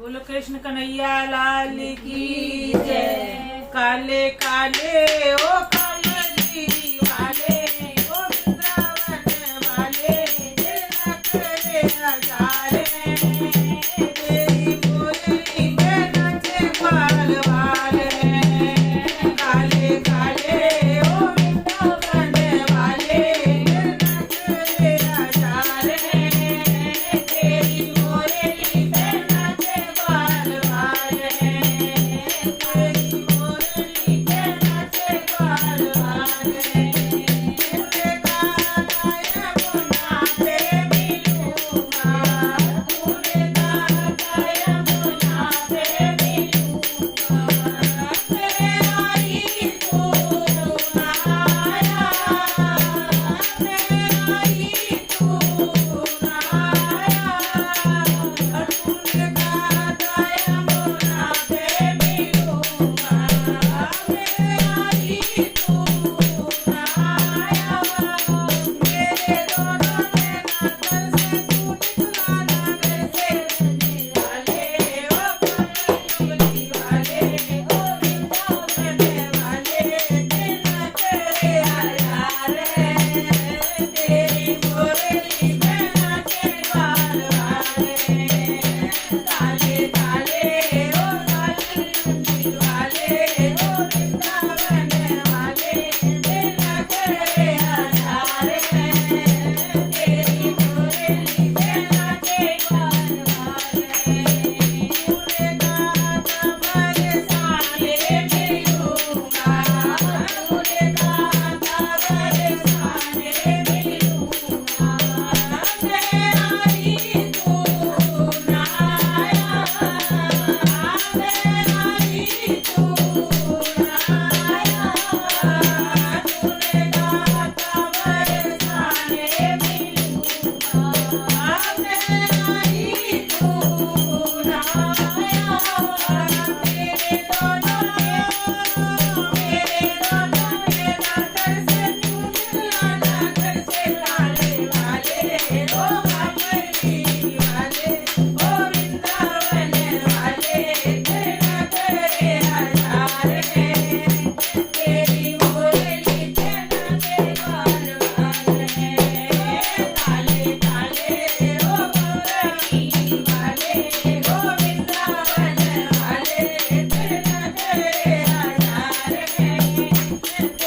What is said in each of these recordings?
बोलो कृष्ण कन्हैया लाल की जय काले काले ओ काले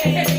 hey, hey.